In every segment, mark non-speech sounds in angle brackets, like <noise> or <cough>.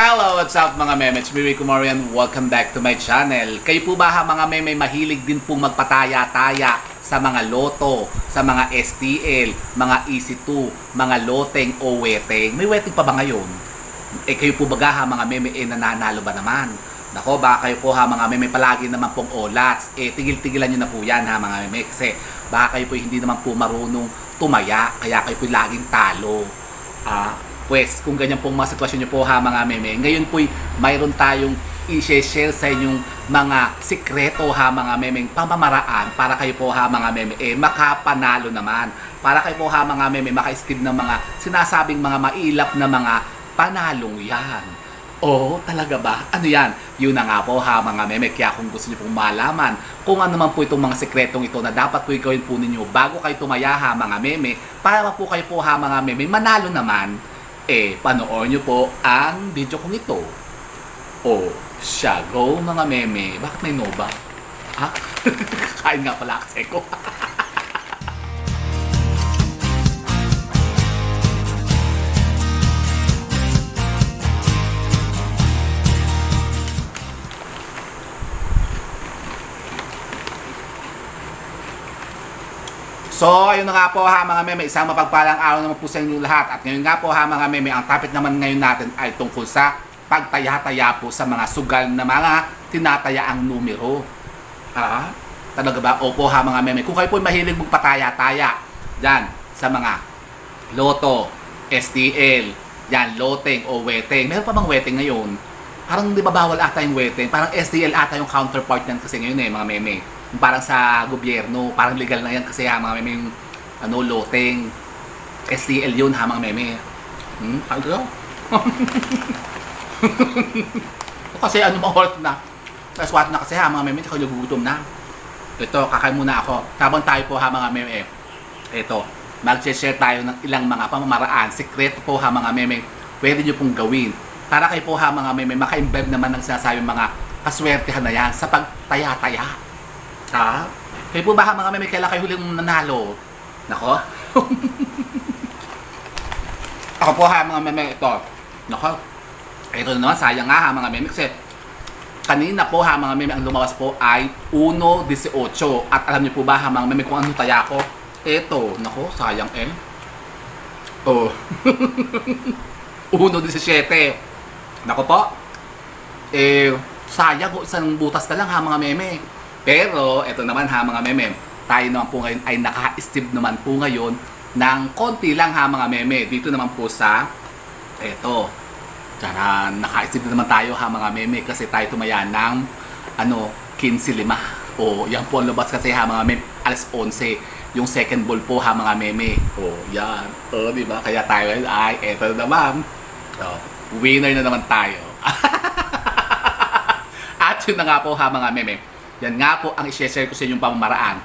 Hello, what's up mga meme? It's me, Rico Morian. Welcome back to my channel. Kayo po ba ha mga meme mahilig din pong magpataya-taya sa mga loto, sa mga STL, mga EC2, mga loteng o weteng? May weteng pa ba ngayon? Eh kayo po ba ha mga meme eh nananalo ba naman? Nako, baka kayo po ha mga meme palagi naman pong olats. Eh tigil-tigilan nyo na po yan ha mga meme kasi baka kayo po hindi naman po marunong tumaya kaya kayo po laging talo. Ah, pues kung ganyan pong mga sitwasyon nyo po ha mga meme, ngayon po mayroon tayong i-share sa inyong mga sikreto ha mga memeng pamamaraan para kayo po ha mga meme eh makapanalo naman. Para kayo po ha mga meme maka-steve ng mga sinasabing mga mailap na mga panalong yan. Oo, talaga ba? Ano yan? Yun na nga po ha mga meme. Kaya kung gusto niyo pong malaman kung ano man po itong mga sekretong ito na dapat po gawin po ninyo bago kayo tumaya ha mga meme, para po kayo po ha mga meme manalo naman, eh panoorin niyo po ang video kong ito. O, siya, go mga meme. Bakit may Nova? Ha? <laughs> Kain nga pala kasi <laughs> So, ayun na nga po ha mga meme, isang mapagpalang araw naman po sa inyo lahat. At ngayon nga po ha mga meme, ang topic naman ngayon natin ay tungkol sa pagtaya-taya po sa mga sugal na mga tinatayaang numero. Ah, talaga ba? Opo ha mga meme. Kung kayo po mahilig magpataya-taya dyan sa mga loto, STL, yan, loteng o weteng. Meron pa bang weteng ngayon? Parang di ba bawal ata yung weteng? Parang STL ata yung counterpart yan kasi ngayon eh, mga meme. Parang sa gobyerno, parang legal na yan kasi ha, mga meme yung ano, loteng. STL yun ha, mga meme. Hmm? Ano? <laughs> kasi ano mga oras na. Tapos what na kasi ha, mga meme, tsaka nagugutom na. Ito, kakain muna ako. Habang tayo po ha, mga meme. Ito, mag-share tayo ng ilang mga pamamaraan. Sekreto po ha, mga meme. Pwede nyo pong gawin. Para kayo po ha, mga meme, maka-imbibe naman ng sinasabing mga kaswertehan na yan sa pagtaya-taya. Ha? Kayo po ba mga meme, kailan kayo huling nanalo? Nako? <laughs> Ako po ha, mga meme, ito. Nako, ito naman, sayang nga ha, mga meme, kasi kanina po ha, mga meme, ang lumawas po ay 1.18. At alam niyo po ba ha, mga meme, kung ano taya ko? Ito, nako, sayang eh. Oh. <laughs> 1.17. Nako po. Eh, sayang ko, isang butas na lang ha, mga meme. Pero, ito naman ha, mga meme, tayo naman po ngayon ay naka-steve naman po ngayon ng konti lang ha, mga meme. Dito naman po sa, eto, Tara, naka-steve na naman tayo ha, mga meme, kasi tayo tumaya ng, ano, 15-5. O, yan po ang labas kasi ha, mga meme, alas 11 yung second ball po ha mga meme. Oh, yan. Oh, di ba? Kaya tayo ay eto na naman. Oh, winner na naman tayo. <laughs> At yun na nga po ha mga meme. Yan nga po ang i-share ko sa inyong pamamaraan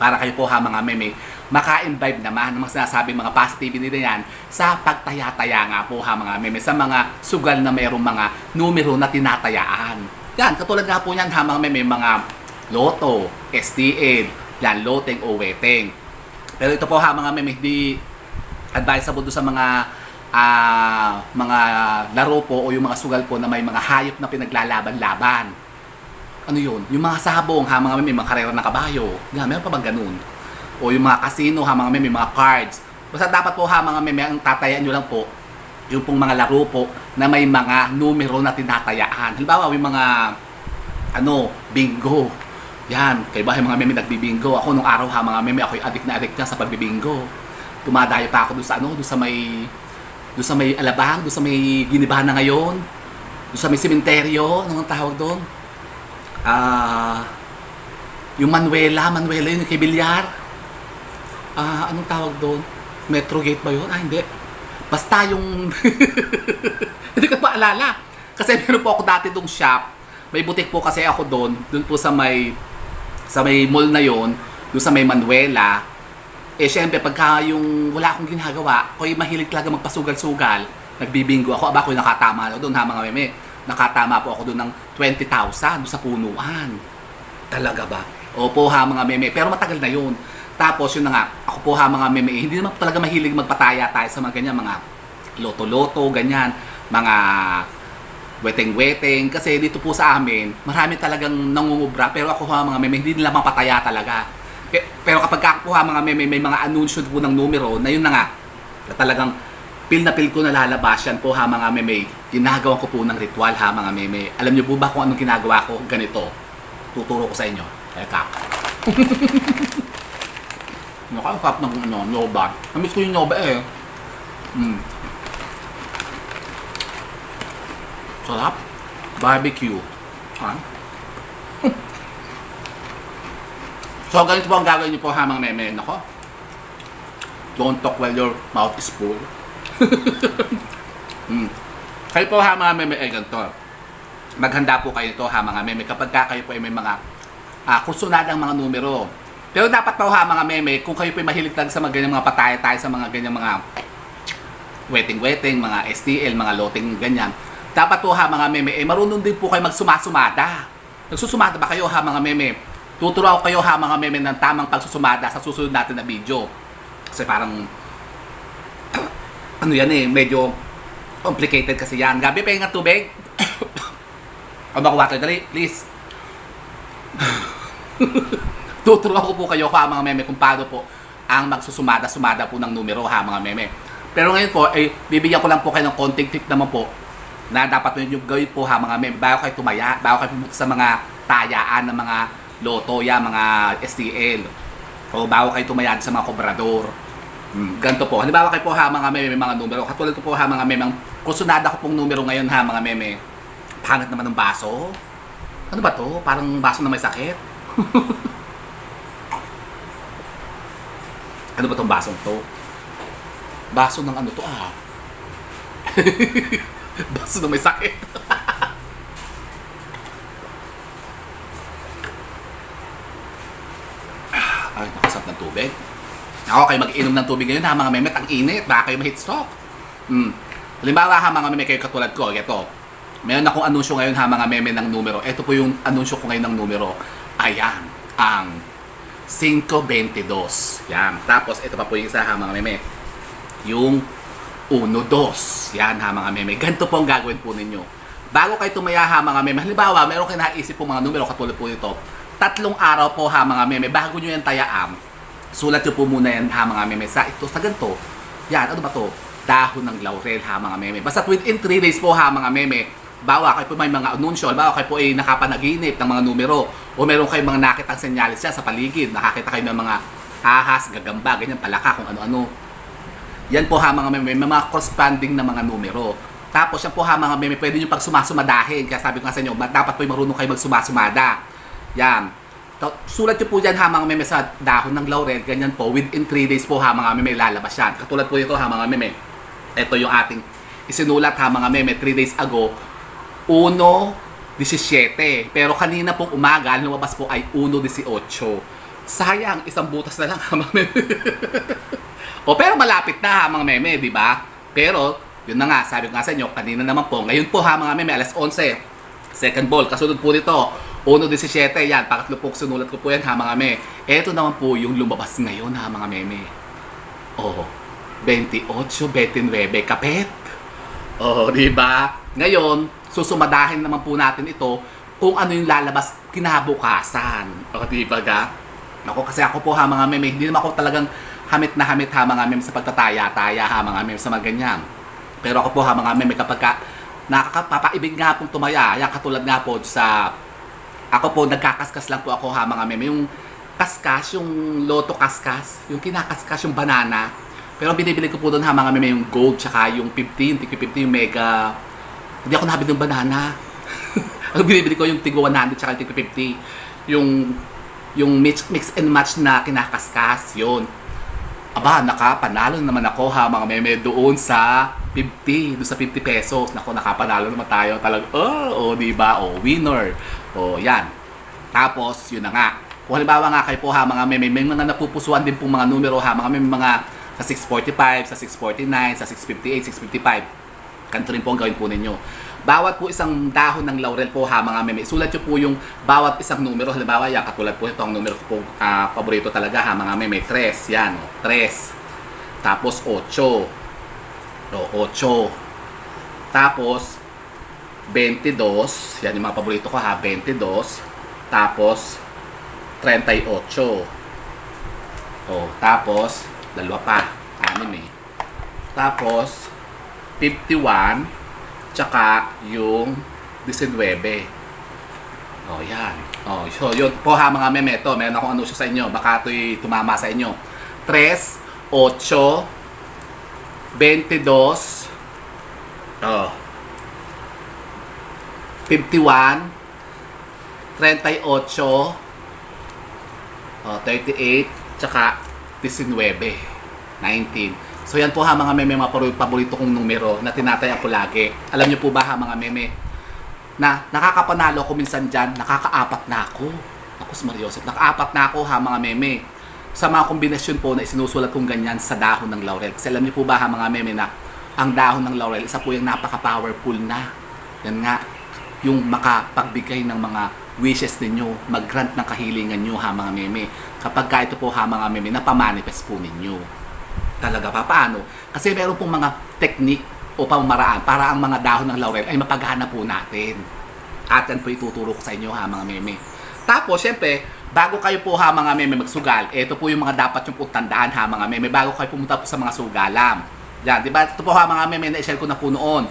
para kayo po ha mga meme maka-imbibe naman ng mga sinasabing mga positive nila yan sa pagtaya-taya nga po ha mga meme sa mga sugal na mayroong mga numero na tinatayaan. Yan, katulad nga po yan ha mga meme, mga loto, STL, yan, loteng o weteng. Pero ito po ha mga meme, hindi advisable do sa mga ah, mga laro po o yung mga sugal po na may mga hayop na pinaglalaban-laban. Ano yun? Yung mga sabong ha mga meme, mga karera ng kabayo. Yan, meron pa bang ganun? O yung mga casino ha mga meme, mga cards. Basta dapat po ha mga meme, ang tatayaan nyo lang po, yung pong mga laro po na may mga numero na tinatayaan. Halimbawa, yung mga ano, bingo. Yan, kayo ba mga meme nagbibingo? Ako nung araw ha, mga meme, ako'y adik na adik na sa pagbibingo. Tumadayo pa ako doon sa ano, doon sa may doon sa may alabang, doon sa may ginibahan na ngayon, doon sa may sementeryo, anong tawag doon? Ah, yung Manuela, Manuela yun, yung kay Bilyar. Ah, anong tawag doon? Metro Gate ba yun? Ah, hindi. Basta yung... <laughs> hindi ko maalala. Kasi meron po ako dati dong shop. May butik po kasi ako doon. Doon po sa may... Sa may mall na yon Doon sa may Manuela. Eh, syempre, pagka yung wala akong ginagawa, ako yung mahilig talaga magpasugal-sugal. Nagbibingo ako. Aba, yung nakatama na doon ha, mga meme. Nakatama po ako doon ng 20,000 doon sa punuan. Talaga ba? Opo ha, mga meme. Pero matagal na yun. Tapos yun na nga, ako po ha mga meme, eh, hindi naman talaga mahilig magpataya tayo sa mga ganyan, mga loto-loto, ganyan, mga weteng-weteng. Kasi dito po sa amin, marami talagang nangungubra. Pero ako ha, mga meme, hindi nila mapataya talaga. Pe- Pero kapag ako ha, mga meme, may mga anunsyo po ng numero, na yun na nga, na talagang pil na pil ko na lalabas yan po ha, mga meme. Ginagawa ko po ng ritual ha, mga meme. Alam niyo po ba kung anong ginagawa ko? Ganito. Tuturo ko sa inyo. Eka. <laughs> Nakakap ng ano, Nova. Namiss ko yung Nova eh. Mm. Sarap. Barbecue. Ha? <laughs> so, ganito po ang gagawin niyo po ha mga meme. Nako. Don't talk while your mouth is full. <laughs> mm. Kayo po ha mga meme, eh ganito. Maghanda po kayo to ha mga meme. Kapag ka kayo po ay may mga ah, kusunadang mga numero. Pero dapat po ha mga meme, kung kayo po ay mahilig talaga sa mga ganyang mga pataya-tayo sa mga ganyang mga wedding-wedding, mga STL, mga loting ganyan. Dapat po ha mga meme, eh marunong din po kayo magsumasumada. Nagsusumada ba kayo ha mga meme? Tuturo kayo ha mga meme ng tamang pagsusumada sa susunod natin na video. Kasi parang <clears throat> ano yan eh, medyo complicated kasi yan. Gabi, pahinga tubig. o baka water, dali, please. <laughs> Tuturo ko po kayo ha mga meme kung paano po ang magsusumada-sumada po ng numero ha mga meme. Pero ngayon po, ay bibigyan ko lang po kayo ng konting tip naman po na dapat nyo yung gawin po ha mga meme bago kayo tumaya, bago kayo pumunta sa mga tayaan ng mga loto ya, mga STL o bago kayo tumaya sa mga kobrador. Hmm, ganito po. Halimbawa kayo po ha mga meme, mga numero. Katulad ko po ha mga meme, kusunada ko pong numero ngayon ha mga meme. Pangit naman ng baso. Ano ba to? Parang baso na may sakit. <laughs> ano ba tong basong to? Baso ng ano to ah? <laughs> baso na may sakit. <laughs> Ay, nakasap ng tubig. Ako kayo mag-inom ng tubig ngayon ha mga memet, ang init, baka kayo ma-heat stroke. Hmm. Halimbawa ha mga meme kayo katulad ko, ito. Meron akong anunsyo ngayon ha mga meme ng numero. Ito po yung anunsyo ko ngayon ng numero. Ayan, ang 522. Yan. Tapos ito pa po yung isa ha mga meme. Yung 1-2. Yan ha mga meme. Ganito po ang gagawin po ninyo. Bago kayo tumaya ha mga meme. Halimbawa, meron kayo naisip po mga numero katulad po ito. Tatlong araw po ha mga meme. Bago nyo yan tayaan, sulat nyo po muna yan ha mga meme. Sa ito, sa ganito. Yan, ano ba to? Dahon ng laurel ha mga meme. Basta within 3 days po ha mga meme. Bawa kayo po may mga anunsyo. Bawa kayo po ay nakapanaginip ng mga numero. O meron kayong mga nakitang senyalis siya sa paligid. Nakakita kayo ng mga ahas, gagamba, ganyan, palaka, kung ano-ano. Yan po ha mga meme, may mga corresponding na mga numero. Tapos yan po ha mga meme, pwede nyo pag sumasumadahin. Kaya sabi ko nga sa inyo, dapat po marunong kayo magsumasumada. Yan. Sulat nyo po dyan ha mga meme sa dahon ng laurel, ganyan po. Within 3 days po ha mga meme, lalabas yan. Katulad po ito ha mga meme. Ito yung ating isinulat ha mga meme 3 days ago. 1.17. Pero kanina pong umaga, lumabas po ay 1.18. Sayang, isang butas na lang ha mga meme. <laughs> O pero malapit na ha mga meme, di ba? Pero, yun na nga, sabi ko nga sa inyo, kanina naman po, ngayon po ha mga meme, alas 11. Second ball, kasunod po dito, 1.17, yan, pangatlo po sinulat ko po yan ha mga meme. Ito naman po yung lumabas ngayon ha mga meme. Oh, 28, 29, kapet. Oh, di ba? Ngayon, susumadahin naman po natin ito kung ano yung lalabas kinabukasan. O, di ba ga? Ako kasi ako po ha mga meme, hindi naman ako talagang hamit na hamit ha mga meme sa pagtataya-taya ha mga meme sa mga ganyan. Pero ako po ha mga meme kapag ka nakakapapaibig nga pong tumaya, yan katulad nga po sa ako po nagkakaskas lang po ako ha mga meme, yung kaskas, yung loto kaskas, yung kinakaskas yung banana. Pero binibili ko po doon ha mga meme yung gold tsaka yung 15, tig 15 yung mega. Hindi ako nabili ng banana. <laughs> Ang binibili ko yung tigo 100 tsaka yung tig 50. Yung yung mix, mix and match na kinakaskas, yun. Aba, nakapanalo naman ako ha mga meme doon sa 50, doon sa 50 pesos. Nako, nakapanalo naman tayo. Talag, oh, oh, di ba? Oh, winner. Oh, yan. Tapos, yun na nga. Kung halimbawa nga kayo po ha, mga meme, may mga napupusuan din pong mga numero ha, mga meme, mga sa 645, sa 649, sa 658, 655. Ganito rin po ang gawin po ninyo. Bawat po isang dahon ng laurel po ha mga meme. Sulat nyo po yung bawat isang numero. Halimbawa yan, katulad po ito ang numero po ah, paborito talaga ha mga meme. 3, yan. 3. Tapos 8. O, 8. Tapos 22. Yan yung mga paborito ko ha, 22. Tapos, 38. Oh, tapos, dalawa pa. Anim eh. Tapos, 51. Tsaka yung 19. Oh, yan. Oh, so yun po ha mga meme. Ito, meron akong anunsyo sa inyo. Baka ito'y tumama sa inyo. 3, 8, 22, oh, 51, 38, oh, 38, tsaka 19, 19. So yan po ha mga meme, mga paborito kong numero na tinatayan ko lagi. Alam niyo po ba ha mga meme, na nakakapanalo ko minsan dyan, nakakaapat na ako. Ako si Mario Joseph, nakaapat na ako ha mga meme. Sa mga kombinasyon po na isinusulat kong ganyan sa dahon ng laurel. Kasi alam niyo po ba ha mga meme na ang dahon ng laurel, isa po yung napaka-powerful na. Yan nga, yung makapagbigay ng mga wishes ninyo, mag-grant ng kahilingan nyo ha mga meme. Kapag ka ito po ha mga meme, napamanifest po ninyo. Talaga pa, paano? Kasi meron pong mga technique o pamamaraan para ang mga dahon ng laurel ay mapagana po natin. At yan po ituturo ko sa inyo ha mga meme. Tapos, syempre, bago kayo po ha mga meme magsugal, ito po yung mga dapat yung tandaan ha mga meme bago kayo pumunta po sa mga sugalam. Yan, di ba? Ito po ha mga meme na i-share ko na po noon.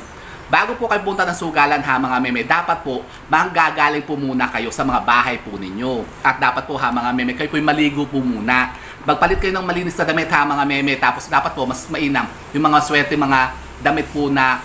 Bago po kayo punta ng sugalan ha mga meme, dapat po manggagaling po muna kayo sa mga bahay po ninyo. At dapat po ha mga meme, kayo po maligo po muna. Magpalit kayo ng malinis na damit ha mga meme. Tapos dapat po mas mainam yung mga swerte mga damit po na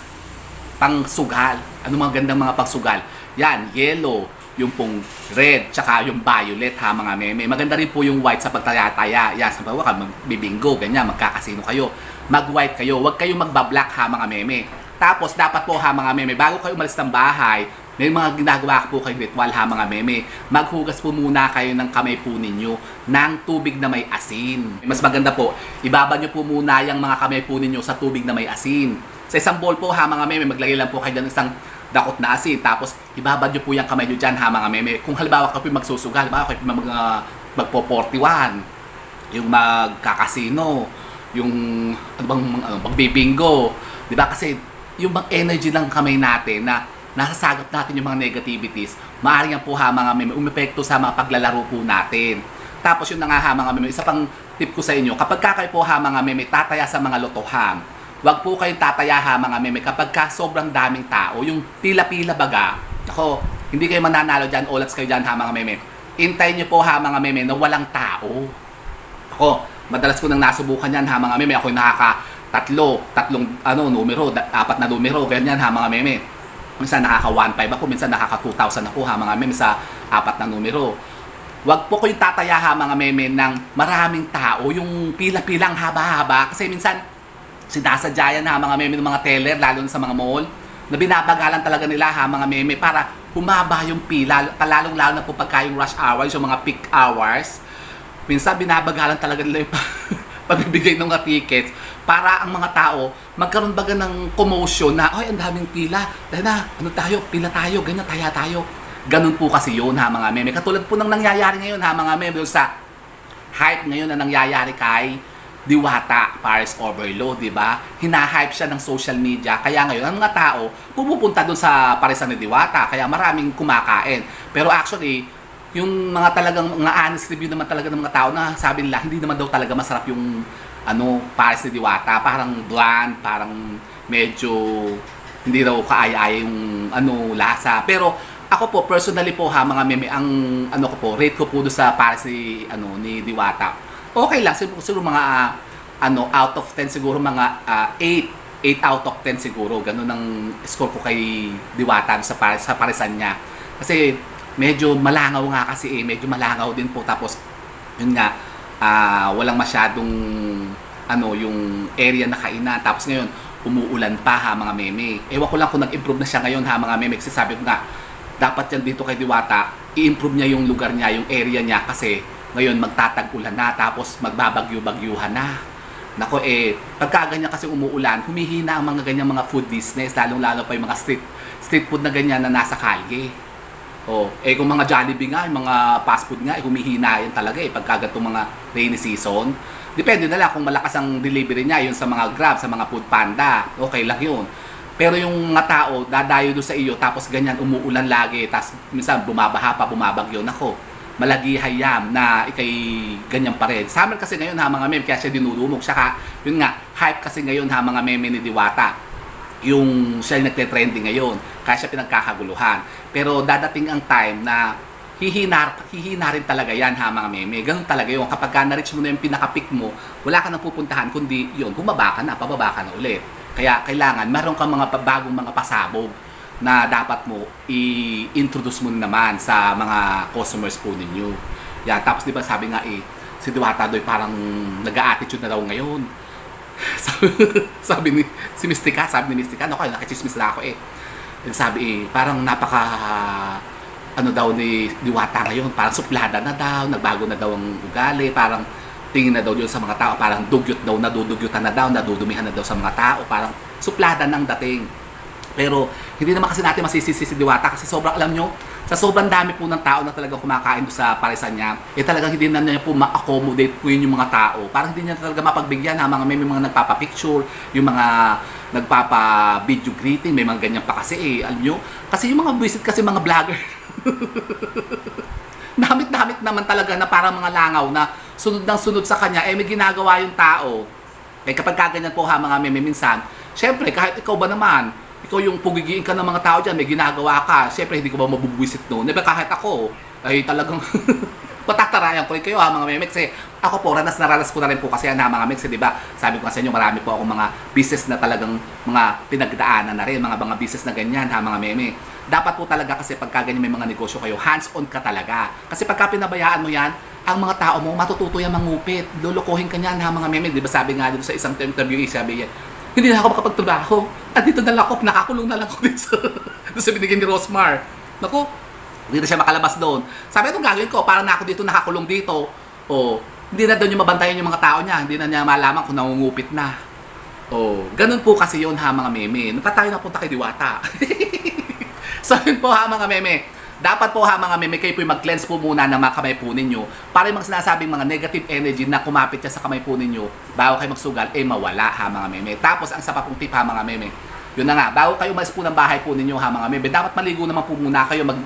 pang sugal. Ano mga gandang mga pagsugal? Yan, yellow, yung pong red, tsaka yung violet ha mga meme. Maganda rin po yung white sa pagtaya-taya. Yan, sa bawa ka, magbibingo, ganyan, magkakasino kayo. Mag-white kayo, huwag kayo magba-black ha mga meme. Tapos dapat po ha mga meme, bago kayo umalis ng bahay, may mga ginagawa po kayong ritual ha mga meme. Maghugas po muna kayo ng kamay po ninyo ng tubig na may asin. Mas maganda po, ibaba nyo po muna yung mga kamay po ninyo sa tubig na may asin. Sa isang bowl po ha mga meme, maglagay lang po kayo ng isang dakot na asin. Tapos ibabad nyo po yung kamay nyo dyan ha mga meme. Kung halimbawa kayo po magsusugal, halimbawa kayo po mag, uh, magpo 41, yung magkakasino, yung ano bang ano, magbibingo. 'Di ba? Kasi yung bang energy ng kamay natin na nasasagap natin yung mga negativities, maaaring yan po ha mga meme, umepekto sa mga paglalaro po natin. Tapos yun na nga ha mga meme, isa pang tip ko sa inyo, kapag ka kayo po ha mga meme, tataya sa mga lotohan, wag po kayong tataya ha mga meme kapag ka sobrang daming tao, yung pila-pila baga, ako, hindi kayo mananalo dyan, olats kayo dyan ha mga meme. Intayin nyo po ha mga meme na walang tao. Ako, madalas ko nang nasubukan yan ha mga meme, ako nakaka tatlo, tatlong ano numero, apat na numero, ganyan ha mga meme. Minsan nakaka 1.5 ako, minsan nakaka 2,000 ako ha mga meme sa apat na numero. Wag po kayong tataya ha mga meme ng maraming tao, yung pila-pilang haba-haba kasi minsan sinasadya yan ha mga meme ng mga teller lalo na sa mga mall na binabagalan talaga nila ha mga meme para humaba yung pila lalong lalo na po pagka yung rush hours yung mga peak hours minsan binabagalan talaga nila yung <laughs> <laughs> pagbibigay ng mga tickets para ang mga tao magkaroon baga ng commotion na ay ang daming pila dahil na ano tayo pila tayo ganyan taya tayo ganun po kasi yun ha mga meme katulad po ng nangyayari ngayon ha mga meme sa hype ngayon na nangyayari kay Diwata Paris Overload, di ba? Hina-hype siya ng social media. Kaya ngayon, ang mga tao pumupunta doon sa parisan ni Diwata. Kaya maraming kumakain. Pero actually, yung mga talagang mga honest review naman talaga ng mga tao na sabi nila, hindi naman daw talaga masarap yung ano, Paris ni Diwata. Parang bland, parang medyo hindi daw kaaya-aya yung ano, lasa. Pero ako po, personally po ha, mga meme, ang ano ko po, rate ko po doon sa Paris ni, ano, ni Diwata okay lang siguro, siguro mga ah, ano out of 10 siguro mga ah, 8 8 out of 10 siguro ganun ang score ko kay Diwata sa par- sa parisan niya kasi medyo malangaw nga kasi eh medyo malangaw din po. Tapos yun nga ah, walang masyadong ano yung area na kainan. Tapos ngayon umuulan pa ha mga meme. Ewan ko lang kung nag-improve na siya ngayon ha mga meme. Kasi sabi ko nga dapat yan dito kay Diwata i-improve niya yung lugar niya yung area niya. Kasi ngayon magtatag-ulan na. Tapos magbabagyo-bagyuhan na. Nako eh, pagka ganyan kasi umuulan, humihina ang mga ganyan mga food business, lalong-lalo pa yung mga street, street food na ganyan na nasa kalye. Oh, eh kung mga Jollibee nga, yung mga fast food nga, eh, humihina yan talaga eh, pagka ganitong mga rainy season. Depende na lang kung malakas ang delivery niya, yun sa mga Grab, sa mga Food Panda, okay lang yun. Pero yung mga tao, dadayo doon sa iyo, tapos ganyan, umuulan lagi, tapos minsan bumabaha pa, bumabagyo. Nako, malagi hayam na ikay ganyan pa rin. Amin kasi ngayon ha, mga meme, kaya siya dinurumog. Saka, yun nga, hype kasi ngayon ha, mga meme ni Diwata. Yung siya yung nagte-trending ngayon. Kaya siya pinagkakaguluhan. Pero dadating ang time na hihina, hihina rin talaga yan ha mga meme. Ganun talaga yun. Kapag ka na-reach mo na yung pinaka-peak mo, wala ka nang pupuntahan, kundi yun, bumaba ka na, pababa ka na ulit. Kaya kailangan, meron kang mga bagong mga pasabog na dapat mo i-introduce mo naman sa mga customers po ninyo. Yan, tapos di ba sabi nga eh, si Diwata Doy parang nag-attitude na daw ngayon. Sabi, <laughs> sabi ni si Mystica, sabi ni Mystica, kayo, nakichismis na ako eh. Sabi eh, parang napaka ano daw ni Diwata ngayon, parang suplada na daw, nagbago na daw ang ugali, parang tingin na daw yun sa mga tao, parang dugyot daw, nadudugyutan na daw, nadudumihan na daw sa mga tao, parang suplada ng dating. Pero hindi naman kasi natin masisisi si Diwata kasi sobrang alam nyo, sa sobrang dami po ng tao na talagang kumakain doon sa parisan niya, eh talagang hindi na niya po ma-accommodate po yun yung mga tao. Parang hindi niya talaga mapagbigyan ha, mga may, may mga nagpapapicture, yung mga nagpapa-video greeting, may mga ganyan pa kasi eh, alam nyo. Kasi yung mga visit kasi mga vlogger, <laughs> namit-namit naman talaga na parang mga langaw na sunod ng sunod sa kanya, eh may ginagawa yung tao. Eh kapag kaganyan po ha mga meme minsan, syempre kahit ikaw ba naman, ikaw yung pugigiin ka ng mga tao dyan, may ginagawa ka, syempre hindi ko ba mabubwisit noon. Diba kahit ako, ay talagang <laughs> patatarayan ko rin kayo ha mga meme kasi ako po ranas na ranas ko na rin po kasi yan ha mga meme di ba sabi ko sa inyo marami po ako mga business na talagang mga pinagdaanan na rin mga mga business na ganyan ha mga meme. Dapat po talaga kasi pagka ganyan may mga negosyo kayo hands on ka talaga. Kasi pagka pinabayaan mo yan ang mga tao mo matututo yan mangupit. Lulukuhin ka niyan ha mga meme. Di ba sabi nga dito sa isang interview sabi yan hindi na ako makapagtrabaho at dito na lang ako nakakulong na lang ako dito <laughs> sa, sa binigyan ni Rosmar Naku, hindi na siya makalabas doon. Sabi itong gagawin ko, parang na ako dito nakakulong dito. O, hindi na doon yung mabantayan yung mga tao niya. Hindi na niya malaman kung nangungupit na. O, ganun po kasi yun ha mga meme. Napa tayo napunta kay Diwata. <laughs> so po ha mga meme. Dapat po ha mga meme, kayo po mag-cleanse po muna ng mga kamay po ninyo para yung mga sinasabing mga negative energy na kumapit sa kamay po ninyo bago kayo magsugal, eh mawala ha mga meme. Tapos ang sa pa pong tip ha mga meme, yun na nga, bago kayo umalis po ng bahay po ninyo ha mga meme, dapat maligo naman po muna kayo, mag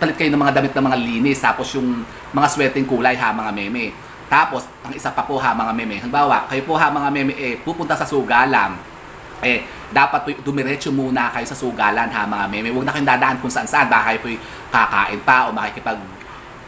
palit kayo ng mga damit na mga linis, tapos yung mga sweating kulay ha mga meme. Tapos, ang isa pa po ha mga meme, halimbawa, kayo po ha mga meme, eh, pupunta sa sugalan, eh, dapat dumiretso muna kayo sa sugalan ha mga meme. Huwag na kayong dadaan kung saan saan, baka kayo po kakain pa o makikipag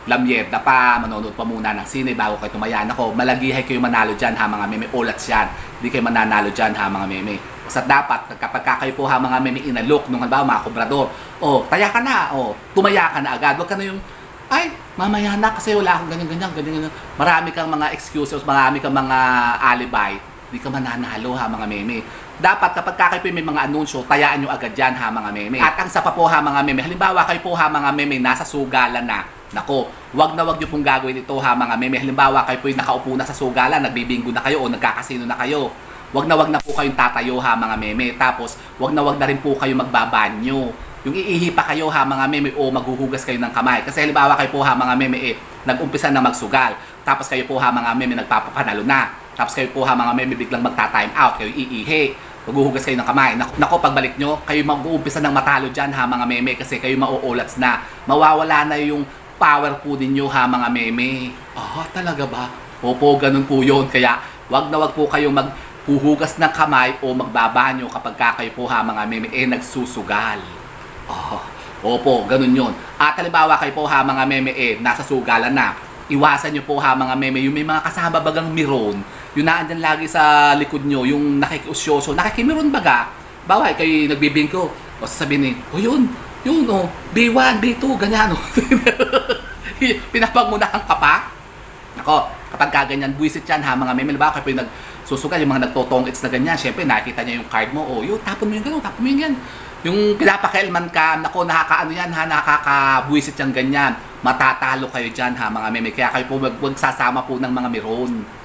lamyerda pa, manonood pa muna ng sine bago kayo tumayan. Ako, malagihay kayo manalo dyan ha mga meme, ulat yan. Hindi kayo mananalo dyan ha mga meme. Basta dapat, kapag ka kayo po ha mga meme inalok, nung halimbawa mga kobrador, oh, taya ka na, oh, tumaya ka na agad. Huwag ka na yung, ay, mamaya na kasi wala akong ganyan, ganyan, ganyan, ganyan. Marami kang mga excuses, marami kang mga alibi. Hindi ka mananalo ha mga meme. Dapat kapag ka kayo may mga anunsyo, tayaan nyo agad dyan ha mga meme. At ang sa pa po ha mga meme, halimbawa kayo po ha mga meme, nasa sugalan na, Nako, wag na wag niyo pong gagawin ito ha mga meme. Halimbawa kayo po yung nakaupo na sa sugalan, nagbibingo na kayo o nagkakasino na kayo. Wag na wag na po kayong tatayo ha mga meme. Tapos, wag na wag na rin po kayo magbabanyo. Yung iihi pa kayo ha mga meme o maghuhugas kayo ng kamay. Kasi halimbawa kayo po ha mga meme eh, nag-umpisa na magsugal. Tapos kayo po ha mga meme nagpapapanalo na. Tapos kayo po ha mga meme biglang magta-time out, kayo iihi. Maghuhugas kayo ng kamay. Nako, nako pagbalik nyo, kayo mag-uumpisa ng matalo dyan ha mga meme kasi kayo mauulats na. Mawawala na yung power po ninyo ha mga meme. Ah, talaga ba? Opo, ganun po yun. Kaya wag na wag po kayo maghuhugas ng kamay o magbabanyo kapag ka kayo po ha mga meme eh nagsusugal. Ah, opo, ganun yun. At halimbawa kayo po ha mga meme eh nasa sugalan na. Iwasan nyo po ha mga meme yung may mga kasama bagang miron. Yung naandyan lagi sa likod nyo, yung nakikiusyoso, nakikimiron baga. Bawa kayo nagbibingko. O sasabihin ni, o yun, yun oh, B1, B2, ganyan oh. <laughs> Pinapangunahan ka pa? Nako, kapag kaganyan, buwisit yan ha, mga meme. Ba, po yung nagsusugal, yung mga nagtotong its na ganyan. Siyempre, nakita niya yung card mo. Oh, yun, tapon mo yung gano'n, tapon mo yung yan. Yung pinapakailman ka, nako, nakakaano yan ha, nakakabuwisit yan ganyan. Matatalo kayo dyan ha, mga meme. Kaya kayo po wag, wag sasama po ng mga meron.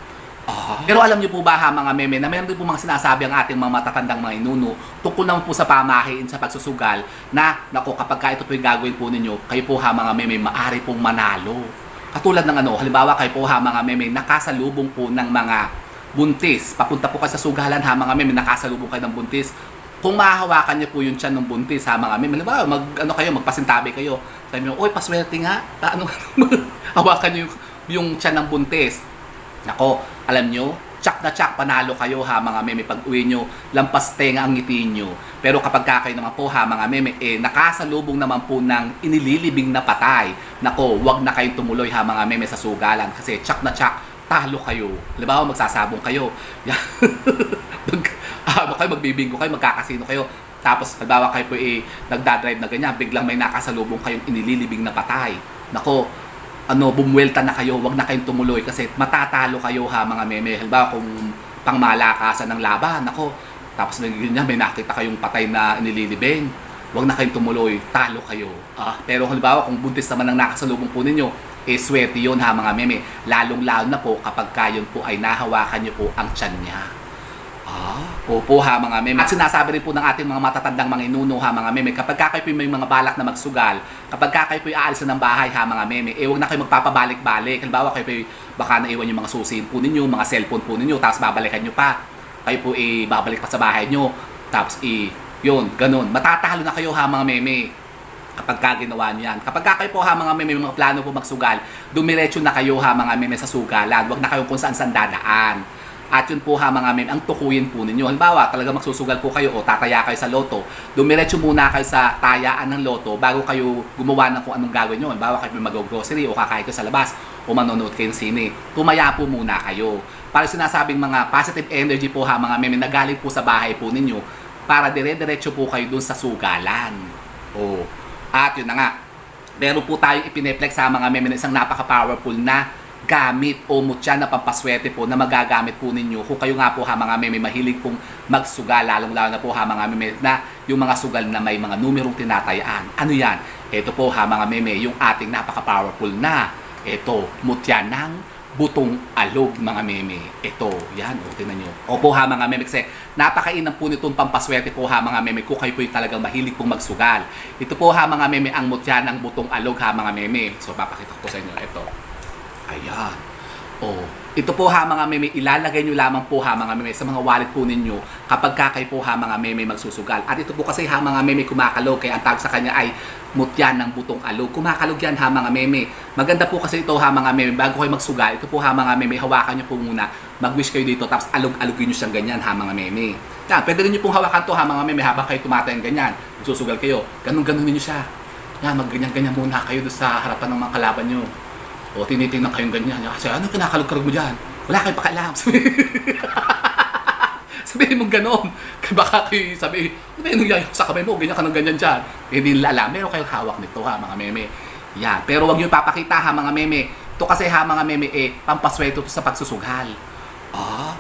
Ah. Pero alam niyo po ba ha mga meme na din po mga sinasabi ang ating mga matatandang mga inuno tungkol naman po sa pamahiin sa pagsusugal na nako kapag ka ito po gagawin po ninyo kayo po ha mga meme maari pong manalo. Katulad ng ano, halimbawa kayo po ha mga meme nakasalubong po ng mga buntis. Papunta po kayo sa sugalan ha mga meme nakasalubong kayo ng buntis. kung mahahawakan niyo po yung tiyan ng buntis ha mga meme, halimbawa mag ano kayo, magpasintabi kayo. Sabi niyo, "Oy, paswerte nga." Ta- Ano <laughs> hawakan niyo yung, yung tiyan ng buntis. Nako, alam niyo, tsak na tsak panalo kayo ha mga meme pag uwi nyo, lampas tenga ang ngiti nyo. Pero kapag ka kayo naman po ha mga meme, eh nakasalubong naman po ng inililibing na patay. Nako, wag na kayong tumuloy ha mga meme sa sugalan kasi tsak na tsak, talo kayo. Halimbawa, magsasabong kayo. <laughs> Mag, ano kayo, magbibinggo kayo, magkakasino kayo. Tapos, halimbawa kayo po eh, nagdadrive na ganyan, biglang may nakasalubong kayong inililibing na patay. Nako, ano, bumuwelta na kayo, wag na kayong tumuloy kasi matatalo kayo ha mga meme. Halimbawa kung pangmalakasan ng laban, nako, tapos niya, may nakita kayong patay na inililibing, wag na kayong tumuloy, talo kayo. Ah, pero halimbawa kung buntis naman ang nakasalubong po ninyo, eh swerte yun ha mga meme. Lalong lalo na po kapag kayon po ay nahawakan niyo po ang tiyan niya. Opo ha mga meme. At sinasabi rin po ng ating mga matatandang mga inuno ha mga meme, kapag ka kayo po may mga balak na magsugal, kapag ka kayo po aalis na ng bahay ha mga meme, eh huwag na kayo magpapabalik-balik. Halimbawa kayo po baka naiwan yung mga susi po ninyo, mga cellphone po ninyo, tapos babalikan nyo pa. Kayo po eh, babalik pa sa bahay nyo. Tapos eh, yun, ganun. Matatalo na kayo ha mga meme kapag ka ginawa niyo yan. Kapag ka kayo po ha mga meme, mga plano po magsugal, dumiretso na kayo ha mga meme sa sugalan. Huwag na kayo kung saan saan dadaan. At yun po ha mga meme, ang tukuyin po ninyo. Halimbawa, talaga magsusugal po kayo o tataya kayo sa loto, dumiretso muna kayo sa tayaan ng loto bago kayo gumawa ng kung anong gagawin nyo. Halimbawa, kayo mag-grocery o kakain kayo sa labas o manonood kayo ng sine. Tumaya po muna kayo. Para sinasabing mga positive energy po ha mga meme na galing po sa bahay po ninyo para dire-diretso po kayo dun sa sugalan. O, at yun na nga, meron po tayong ipineflex sa mga meme na isang napaka-powerful na gamit o mutya na pampaswerte po na magagamit po ninyo kung kayo nga po ha mga meme mahilig pong magsugal lalong lalo na po ha mga meme na yung mga sugal na may mga numerong tinatayaan. Ano yan? Ito po ha mga meme yung ating napaka-powerful na ito mutya ng butong alog mga meme. Ito, yan, o, tingnan nyo. Opo ha mga meme, kasi napakainam po nitong pampaswerte po ha mga meme kung kayo po yung talagang mahilig pong magsugal. Ito po ha mga meme, ang mutya ng butong alog ha mga meme. So, papakita ko sa inyo. Ito. Ayan. Oh, ito po ha mga meme, ilalagay nyo lamang po ha mga meme sa mga wallet po ninyo kapag kakay po ha mga meme magsusugal. At ito po kasi ha mga meme kumakalog, kaya ang tawag sa kanya ay mutyan ng butong alog. Kumakalog yan ha mga meme. Maganda po kasi ito ha mga meme, bago kayo magsugal, ito po ha mga meme, hawakan nyo po muna, mag-wish kayo dito, tapos alog-alogin nyo siyang ganyan ha mga meme. Yan, pwede rin nyo pong hawakan to ha mga meme habang kayo tumatayang ganyan, magsusugal kayo, ganun-ganun ninyo siya. Yan, magganyan-ganyan muna kayo doon sa harapan ng mga kalaban nyo. O tinitingnan kayong ganyan. Kasi ano kinakalog-kalog mo dyan? Wala kayong pakialam. <laughs> Sabihin mong ganon. Baka kayo sabi, ano ba yung sa kamay mo? Ganyan ka ng ganyan dyan. Eh, Hindi nila alam. Meron kayong hawak nito ha, mga meme. Yan. Pero wag niyo papakita ha, mga meme. Ito kasi ha, mga meme, eh, pampaswelto to sa pagsusugal. Ah,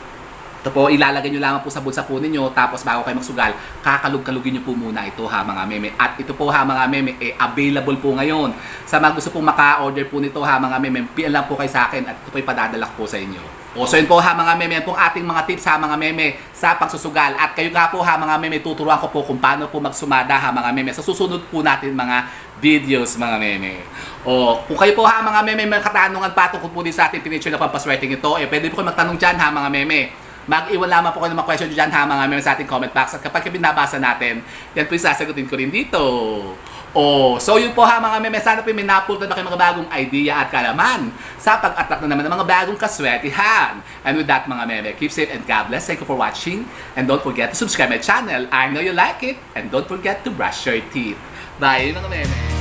ito po, ilalagay nyo lamang po sa bulsa po ninyo, tapos bago kayo magsugal, kakalug-kalugin nyo po muna ito ha mga meme. At ito po ha mga meme, eh, available po ngayon. Sa mga gusto pong maka-order po nito ha mga meme, PM lang po kayo sa akin at ito po ipadadala ko po sa inyo. O so yun po ha mga meme, yan pong ating mga tips ha mga meme sa pagsusugal. At kayo nga po ha mga meme, tuturuan ko po kung paano po magsumada ha mga meme sa susunod po natin mga videos mga meme. O kung kayo po ha mga meme, may katanungan patungkol po din sa ating teenager na pampaswerteng ito, eh pwede po kayo magtanong dyan ha mga meme. Mag-iwan lamang po kayo ng mga question dyan ha mga meme sa ating comment box. At kapag binabasa natin, yan po yung sasagutin ko rin dito. Oh, so yun po ha mga meme, sana po may napultan na mga bagong idea at kalaman sa pag-attract na naman ng mga bagong kaswertihan. And with that mga meme, keep safe and God bless. Thank you for watching. And don't forget to subscribe my channel. I know you like it. And don't forget to brush your teeth. Bye mga meme.